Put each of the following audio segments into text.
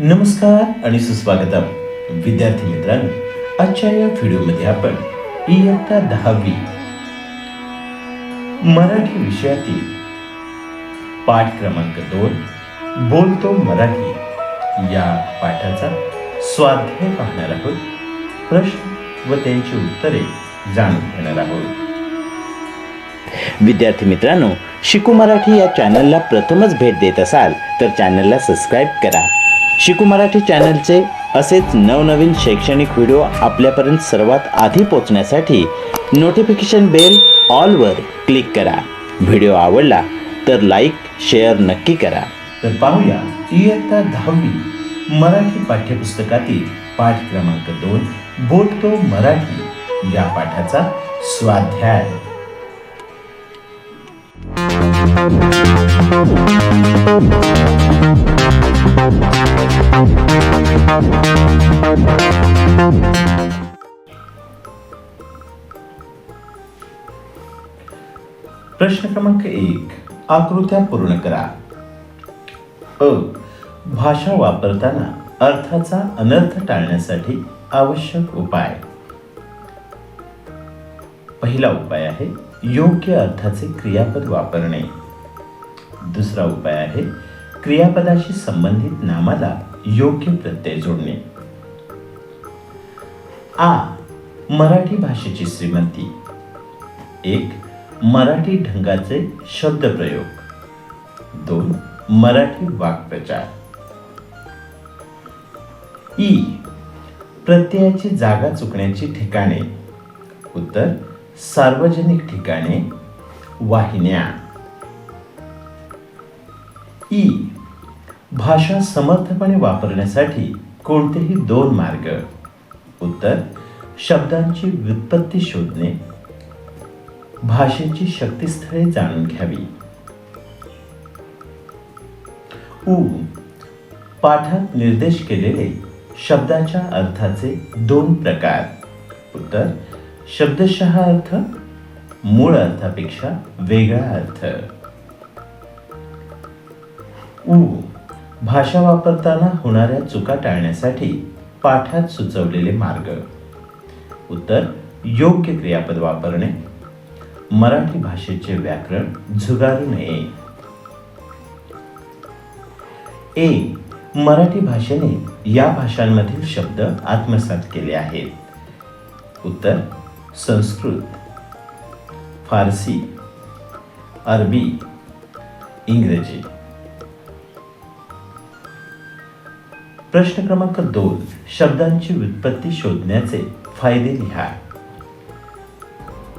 नमस्कार आणि सुस्वागतम. विद्यार्थी मित्रांनो आजच्या या व्हिडिओमध्ये आपण इयत्ता दहावी मराठी विषयातील पाठ क्रमांक दोन बोलतो मराठी या पाठाचा स्वाध्याय पाहणार आहोत. प्रश्न व त्यांची उत्तरे जाणून घेणार आहोत. विद्यार्थी मित्रांनो शिकू मराठी या चॅनलला प्रथमच भेट देत असाल तर चॅनलला सबस्क्राईब करा. शिकू मराठी चॅनलचे असेच नवनवीन शैक्षणिक व्हिडिओ आपल्यापर्यंत सर्वात आधी पोहोचण्यासाठी नोटिफिकेशन बेल ऑलवर क्लिक करा. व्हिडिओ आवडला तर लाईक शेअर नक्की करा. तर पाहूया इयत्ता दहावी मराठी पाठ्यपुस्तकातील पाठ क्रमांक दोन बोलतो मराठी या पाठाचा स्वाध्याय. प्रश्न क्रमांक एक. आकृत्या पूर्ण करा. अ. भाषा वापरताना अर्थाचा अनर्थ टाळण्यासाठी आवश्यक उपाय. पहिला उपाय आहे योग्य अर्थाचे क्रियापद वापरणे. दुसरा उपाय आहे क्रियापदाशी संबंधित नामाला योग्य प्रत्यय जोडणे. आ. मराठी भाषेची श्रीमंती. एक. मराठी ढंगाचे शब्दप्रयोग दोन. मराठी वाक्प्रचार. ई. प्रत्ययाची जागा चुकण्याची ठिकाणे. उत्तर. सार्वजनिक ठिकाणे. वाहिन्या. ई. भाषा समर्थपणे वापरण्यासाठी कोणतेही दोन मार्ग. उत्तर शब्दांची व्युत्पत्ती शोधणे. भाषेची शक्तिस्थळे जाणून घ्यावी. उ. पाठात निर्देश केलेले शब्दाच्या अर्थाचे दोन प्रकार. उत्तर शब्दशः अर्थ मूळ अर्थापेक्षा वेगळा अर्थ. भाषा वापरताना होणाऱ्या चुका टाळण्यासाठी पाठात सुचवलेले मार्ग. उत्तर योग्य क्रियापद वापरणे. मराठी भाषेचे व्याकरण झुगारू नये. ए मराठी भाषेने या भाषांमधील शब्द आत्मसात केले आहेत. उत्तर संस्कृत. फारसी. अरबी. इंग्रजी. प्रश्न क्रमांक दोन शब्दांची व्युत्पत्ती शोधण्याचे फायदे लिहा.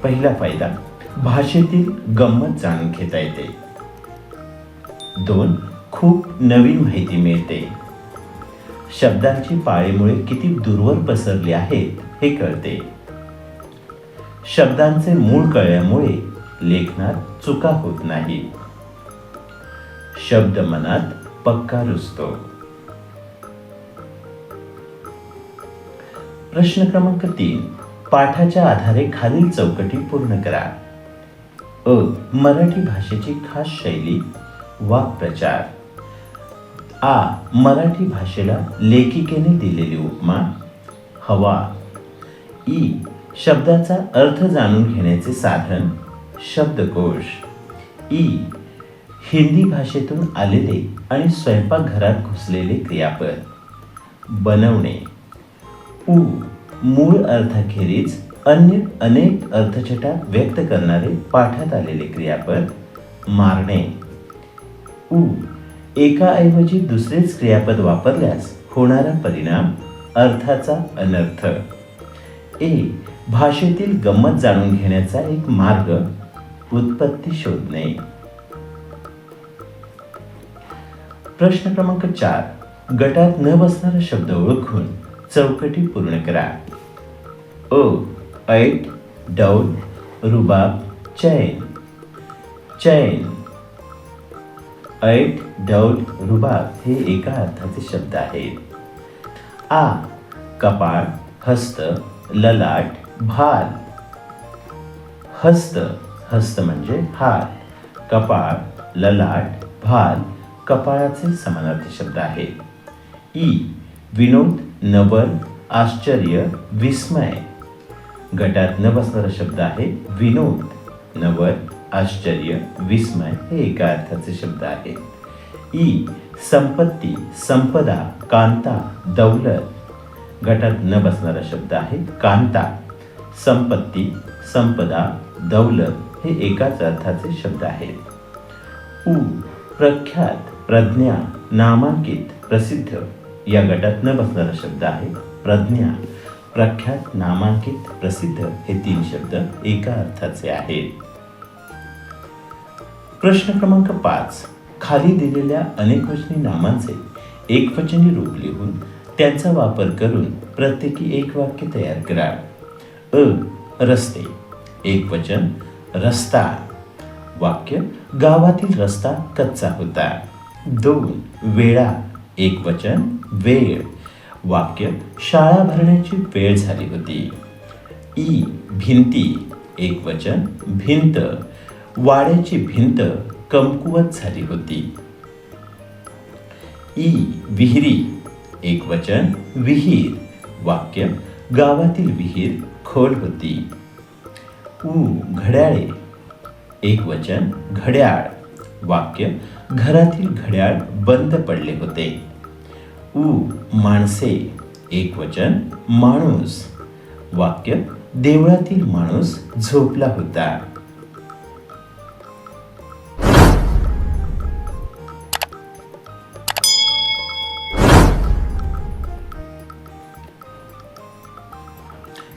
पहिला फायदा भाषेतील गंमत जाणून घेता येते. दोन खूप नवीन माहिती मिळते. शब्दांची पाळीमुळे किती दूरवर पसरली आहेत हे कळते. शब्दांचे मूळ कळल्यामुळे लेखनात चुका होत नाही शब्द मनात पक्का रुजतो. प्रश्न क्रमांक तीन. पाठाच्या आधारे खालील चौकटी पूर्ण करा. अ. मराठी भाषेची खास शैली. वाक्प्रचार आ. मराठी भाषेला लेखिकेने दिलेली उपमा. हवा. ई. शब्दाचा अर्थ जाणून घेण्याचे साधन. शब्दकोश. ई. हिंदी भाषेतून आलेले आणि स्वयंपाकघरात घुसलेले क्रियापद. बनवणे. उ. मूळ अर्थाखेरीज अन्य अनेक अर्थछटा व्यक्त करणारे पाठात आलेले क्रियापद मारणे. उ. एकाऐवजी दुसरेच क्रियापद वापरल्यास होणारा परिणाम अर्थाचा अनर्थ. ए. भाषेतील गंमत जाणून घेण्याचा एक मार्ग उत्पत्ती शोधणे. प्रश्न क्रमांक चार. गटात न बसणारा शब्द ओळखून चौकटी पूर्ण करा. ओ ऐट डौल रुबाब चैन. चैन. ऐट डौल रुबाब हे एका अर्थाचे शब्द आहेत. आ कपाळ हस्त ललाट भाल हस्त हस्त म्हणजे हात कपाळ ललाट भाल कपाळाचे समानार्थी शब्द आहेत. ई विनोद नवल आश्चर्य विस्मय. गटात न बसणारा शब्द आहे विनोद. नवल आश्चर्य विस्मय हे एका अर्थाचे शब्द आहेत ई संपत्ती संपदा कांता दौलत. गटात न बसणारा शब्द आहे कांता. संपत्ती संपदा दौलत हे एकाच अर्थाचे शब्द आहेत उ प्रख्यात प्रज्ञा नामांकित प्रसिद्ध. या गटात न बसणारा शब्द आहे प्रज्ञा. प्रख्यात नामांकित प्रसिद्ध हे तीन शब्द एका अर्थाचे आहेत. प्रश्न क्रमांक पाच. खाली दिलेल्या अनेकवचनी नामांचे एकवचनी रूप लिहून त्यांचा वापर करून प्रत्येकी एक वाक्य तयार करा. अ रस्ते. एक वचन रस्ता. वाक्य गावातील रस्ता कच्चा होता. दोन वेळा. एक वचन वेळ. वाक्य शाळा भरण्याची वेळ झाली होती. ई भिंती. एक वचन भिंत. वाड्याची भिंत कमकुवत झाली होती. ई विहिरी. एक वचन विहीर. वाक्य गावातील विहीर खोल होती. ऊ घड्याळे. एक वचन घड्याळ. वाक्य घरातील घड्याळ बंद पडले होते. उ माणसे एक वचन माणूस. वाक्य देवळातील माणूस झोपला होता.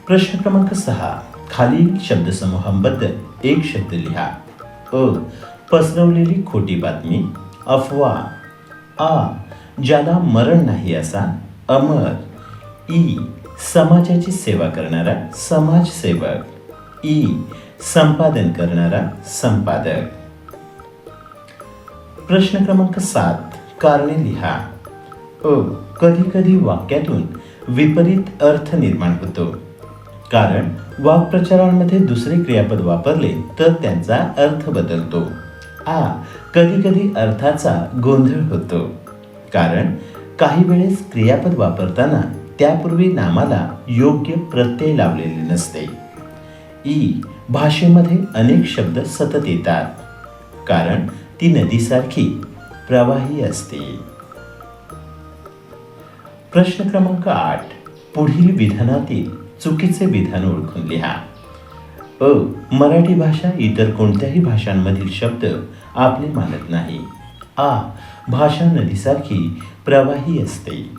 प्रश्न क्रमांक सहा. खालील शब्दसमूहांबद्दल एक शब्द लिहा. अ पसरवलेली खोटी बातमी अफवा आ ज्याला मरण नाही असा अमर ई समाजाची सेवा करणारा समाजसेवक ई संपादन करणारा संपादक. प्रश्न क्रमांक सात कारणे लिहा. अ कधी कधी वाक्यातून विपरीत अर्थ निर्माण होतो. कारण वाक्प्रचारांमध्ये दुसरे क्रियापद वापरले तर त्यांचा अर्थ बदलतो. आ कधी कधी अर्थाचा गोंधळ होतो. कारण काही वेळेस क्रियापद वापरताना त्यापूर्वी नामाला योग्य प्रत्यय लावलेले नसते. ई भाषेमध्ये अनेक शब्द सतत येतात. कारण ती नदीसारखी प्रवाही असते. प्रश्न क्रमांक आठ. पुढील विधानातील चुकीचे विधान ओळखून लिहा. अ मराठी भाषा इतर कोणत्याही भाषांमधील शब्द आपले मानत नाही. आ भाषा नदीसारखी प्रवाही असते.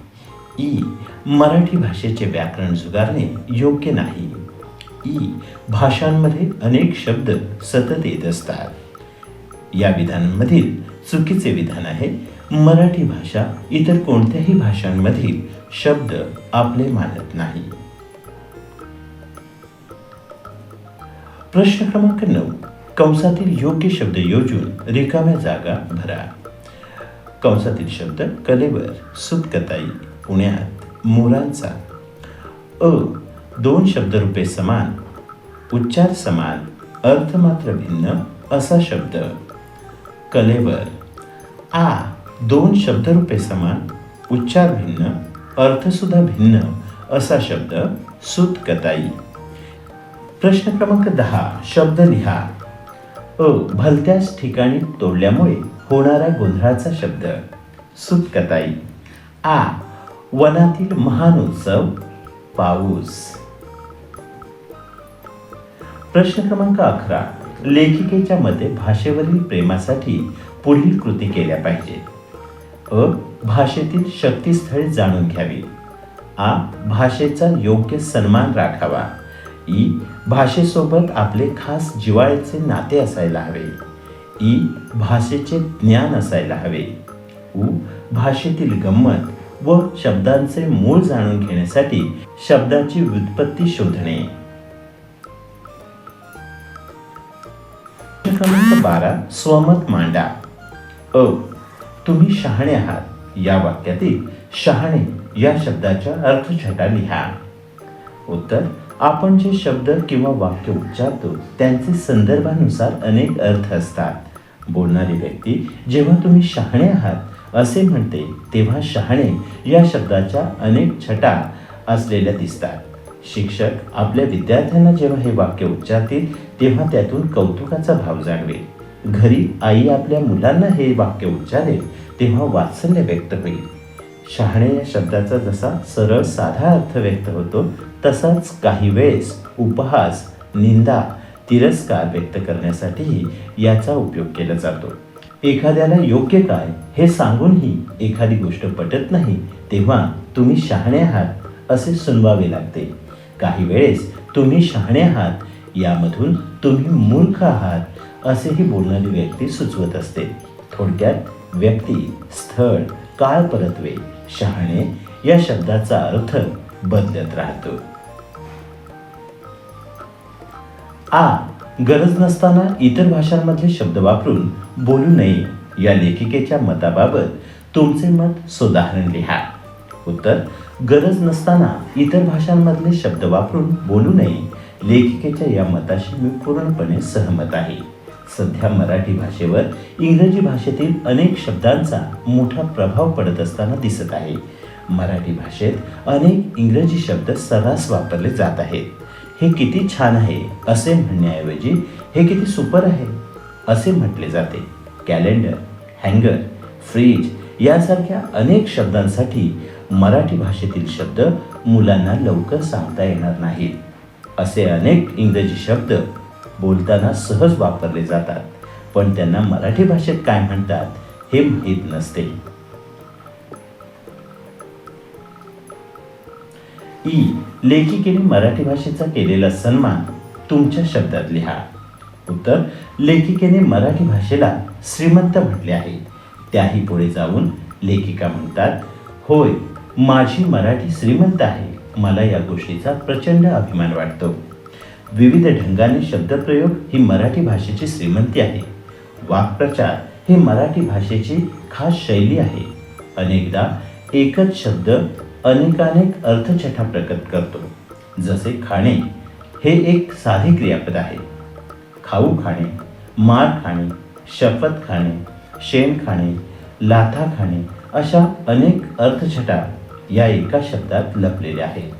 ई मराठी भाषेचे व्याकरण जुगारणे योग्य नाही. ई भाषांमध्ये अनेक शब्द सतत येत असतात. या विधानांमधील चुकीचे विधान आहे मराठी भाषा इतर कोणत्याही भाषांमधील शब्द आपले मानत नाही. प्रश्न क्रमांक नऊ. कंसातील योग्य शब्द योजून रिकाम्या जागा भरा. कंसातील शब्द कलेवर सुतकताई पुण्यात मोरांचा. अ दोन शब्दरूपे समान. उच्चार समान. अर्थ मात्र भिन्न असा शब्द. कलेवर आ दोन शब्दरूपे समान. उच्चार भिन्न अर्थसुद्धा भिन्न असा शब्द सुतकताई. प्रश्न क्रमांक दहा शब्द लिहा अ भलत्याच ठिकाणी तोडल्यामुळे होणारा गोंधळाचा शब्द. सुतकताई. आ वनातील महान उत्सव पाऊस. प्रश्न क्रमांक अकरा लेखिकेच्या मते भाषेवरील प्रेमासाठी पुढील कृती केल्या पाहिजेत अ भाषेतील शक्तीस्थळे जाणून घ्यावी. आ भाषेचा योग्य सन्मान राखावा. ई भाषेसोबत आपले खास जिव्हाळ्याचे नाते असायला हवे. ई भाषेचे ज्ञान असायला हवे. उ भाषेतील गंमत व शब्दांचे मूळ जाणून घेण्यासाठी शब्दाची व्युत्पत्ती शोधणे. क्रमांक बारा स्वमत मांडा. अ तुम्ही शहाणे आहात. या वाक्यातील शहाणे या शब्दाच्या अर्थछटा लिहा. उत्तर आपण जे शब्द किंवा वाक्य उच्चारतो त्यांचे संदर्भानुसार अनेक अर्थ असतात. बोलणारी व्यक्ती जेव्हा तुम्ही शहाणे आहात असे म्हणते तेव्हा शहाणे या शब्दाच्या अनेक छटा असलेल्या दिसतात. शिक्षक आपल्या विद्यार्थ्यांना जेव्हा हे वाक्य उच्चारतील तेव्हा त्यातून कौतुकाचा भाव जाणवेल. घरी आई आपल्या मुलांना हे वाक्य उच्चारेल तेव्हा वात्सल्य व्यक्त होईल. शहाणे या शब्दाचा जसा सरळ साधा अर्थ व्यक्त होतो तसाच काही वेळेस उपहास निंदा तिरस्कार व्यक्त करण्यासाठीही याचा उपयोग केला जातो. एखाद्याला योग्य काय हे सांगूनही एखादी गोष्ट पटत नाही तेव्हा तुम्ही शहाणे आहात असे सुनवावे लागते. काही वेळेस तुम्ही शहाणे आहात यामधून तुम्ही मूर्ख आहात असेही बोलणारी व्यक्ती सुचवत असते. थोडक्यात व्यक्ती स्थळ काळ परत्वे शहाणे या शब्दाचा अर्थ बदलत राहतो. आ गरज नसताना इतर भाषांमधले शब्द वापरून बोलू नये. या लेखिकेच्या मताबाबत तुमचे मत सुधारण लिहा. उत्तर गरज नसताना इतर भाषांमधले शब्द वापरून बोलू नये. लेखिकेच्या या मताशी मी पूर्णपणे सहमत आहे. सध्या मराठी भाषेवर इंग्रजी भाषेतील अनेक शब्दांचा मोठा प्रभाव पडत असताना दिसत आहे. मराठी भाषेत अनेक इंग्रजी शब्द सर्रास वापरले जात आहेत. हे किती छान आहे असे म्हणण्याऐवजी हे किती सुपर आहे असे म्हटले जाते. कॅलेंडर हँगर फ्रीज यासारख्या अनेक शब्दांसाठी मराठी भाषेतील शब्द मुलांना लवकर सांगता येणार नाहीत. असे अनेक इंग्रजी शब्द बोलताना सहज वापरले जातात. पण त्यांना मराठी भाषेत काय म्हणतात हे माहीत नसते. ई लेखिकेने मराठी भाषेचा केलेला सन्मान तुमच्या शब्दात लिहा. उत्तर लेखिकेने मराठी भाषेला श्रीमंत म्हटले आहे. त्याही पुढे जाऊन लेखिका म्हणतात होय माझी मराठी श्रीमंत आहे. मला या गोष्टीचा प्रचंड अभिमान वाटतो. विविध ढंगाने शब्दप्रयोग ही मराठी भाषेची श्रीमंती आहे. वाक्प्रचार ही मराठी भाषेची खास शैली आहे. अनेकदा एकच शब्द अनेकानेक अर्थछटा प्रकट करतो. जसे खाणे हे एक साधे क्रियापद आहे. खाऊ खाणे मार खाणे शपथ खाणे शेण खाणे लाथा खाणे अशा अनेक अर्थछटा या एका शब्दात लपलेल्या आहेत.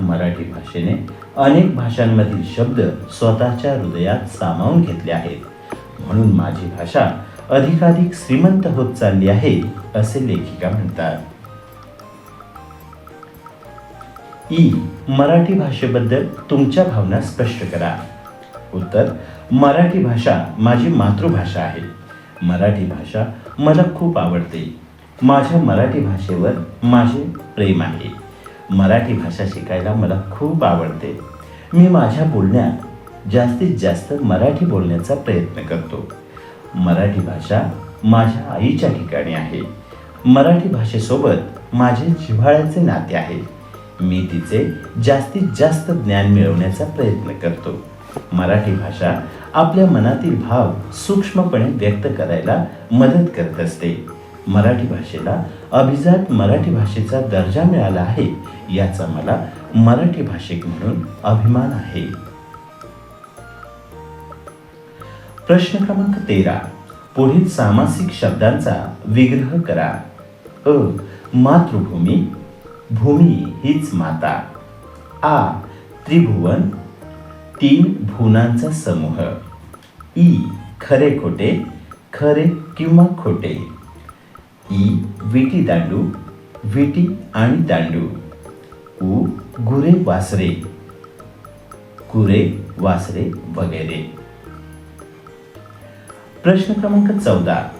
मराठी भाषेने अनेक भाषांमधील शब्द स्वतःच्या हृदयात सामावून घेतले आहेत. म्हणून माझी भाषा अधिकाधिक श्रीमंत होत चालली आहे असे लेखिका म्हणतात. ई मराठी भाषेबद्दल तुमच्या भावना स्पष्ट करा. उत्तर मराठी भाषा माझी मातृभाषा आहे. मराठी भाषा मला खूप आवडते. माझ्या मराठी भाषेवर माझे प्रेम आहे. मराठी भाषा शिकायला मला खूप आवडते. मी माझ्या बोलण्यात जास्तीत जास्त मराठी बोलण्याचा प्रयत्न करतो. मराठी भाषा माझ्या आईच्या ठिकाणी आहे. मराठी भाषेसोबत माझे जिव्हाळ्याचे नाते आहे. मी तिचे जास्तीत जास्त ज्ञान मिळवण्याचा प्रयत्न करतो. मराठी भाषा आपल्या मनातील भाव सूक्ष्मपणे व्यक्त करायला मदत करत असते. मराठी भाषेला अभिजात मराठी भाषेचा दर्जा मिळाला आहे याचा मला मराठी भाषिक म्हणून अभिमान आहे. प्रश्न क्रमांक तेरा. पुढील सामासिक शब्दांचा विग्रह करा. अ. मातृभूमी भूमी हीच माता. आ त्रिभुवन तीन भुवनांचा समूह. ई खरे खोटे खरे किंवा खोटे. ई विटी दांडू विटी आणि दांडू. उ गुरे वासरे. गुरे वासरे वगैरे. प्रश्न क्रमांक चौदा.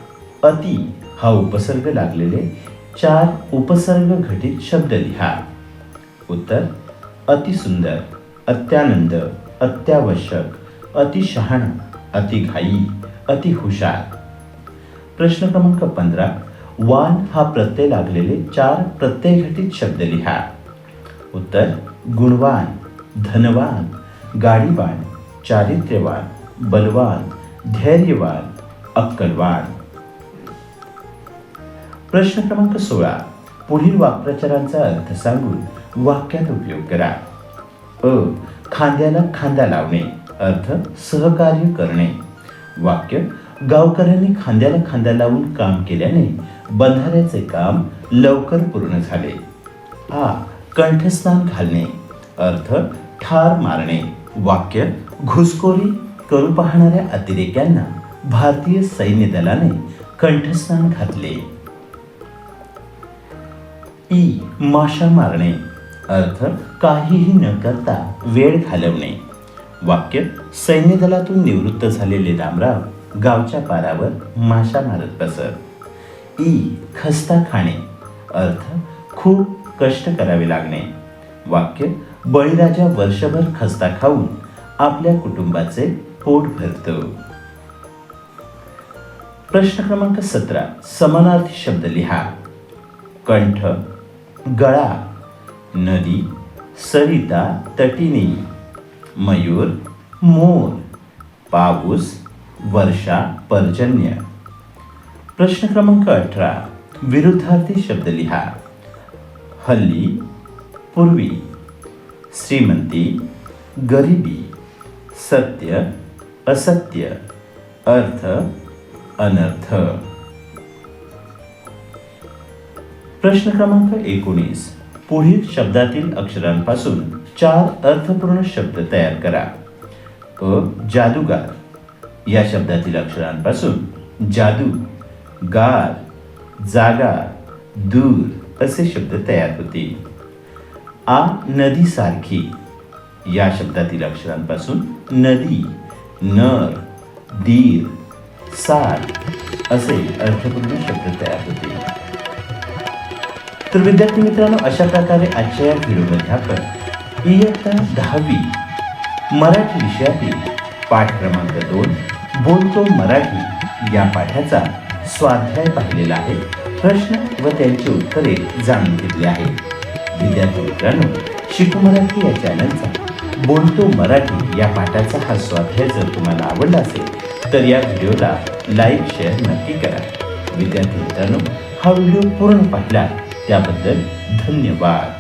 अति हा उपसर्ग लागलेले चार उपसर्ग घटित शब्द लिहा. उत्तर अतिसुंदर अत्यानंद अत्यावश्यक अतिशहाणा अतिघाई अतिहुशार. प्रश्न क्रमांक पंधरा वान हा प्रत्यय लागलेले चार प्रत्यय घटित शब्द लिहा. उत्तर गुणवान धनवान गाडीवान चारित्र्यवान बलवान धैर्यवान अक्कलवान. प्रश्न क्रमांक सोळा. पुढील वाक्प्रचारांचा अर्थ सांगून वाक्यात उपयोग करा. अ. खांद्याला खांदा लावणे. अर्थ सहकार्य करणे. वाक्य गावकऱ्यांनी खांद्याला खांदा लावून काम केल्याने बंधाऱ्याचे काम लवकर पूर्ण झाले. आ. कंठस्नान घालणे. अर्थ ठार मारणे. वाक्य घुसखोरी करू पाहणाऱ्या अतिरेक्यांना भारतीय सैन्य दलाने कंठस्नान घातले. ई माशा मारणे अर्थ काहीही न करता वेळ घालवणे. वाक्य सैन्य दलातून निवृत्त झालेले रामराव गावच्या पारावर माशा मारत बसत. ई खस्ता खाणे अर्थ खूप कष्ट करावे लागणे. वाक्य बळीराजा वर्षभर खस्ता खाऊन आपल्या कुटुंबाचे पोट भरतो. प्रश्न क्रमांक सतरा समानार्थी शब्द लिहा. कंठ गळा नदी सरिता तटिनी मयूर मोर पाऊस वर्षा पर्जन्य. प्रश्न क्रमांक अठरा विरुद्धार्थी शब्द लिहा. हल्ली पूर्वी. श्रीमंती गरिबी सत्य असत्य अर्थ अनर्थ. प्रश्न क्रमांक एकोणीस. पुढील शब्दातील अक्षरांपासून चार अर्थपूर्ण शब्द तयार करा. अ जादूगार. या शब्दातील अक्षरांपासून जादू गार जागा दूर असे शब्द तयार होतील. आ नदी सारखी. या शब्दातील अक्षरांपासून नदी नर दीर सार असे अर्थपूर्ण शब्द तयार होतील. तर विद्यार्थी मित्रांनो अशा प्रकारे आजच्या या व्हिडिओमध्ये आपण इयत्ता दहावी मराठी विषयातील पाठ क्रमांक दोन बोलतो मराठी या पाठाचा स्वाध्याय पाहिलेला आहे. प्रश्न व त्यांची उत्तरे जाणून घेतली आहेत विद्यार्थी मित्रांनो शिकू मराठी या चॅनलचा बोलतो मराठी या पाठाचा हा स्वाध्याय जर तुम्हाला आवडला असेल तर या व्हिडिओला लाईक शेअर नक्की करा. विद्यार्थी मित्रांनो हा व्हिडिओ पूर्ण पाहिला त्याबद्दल धन्यवाद.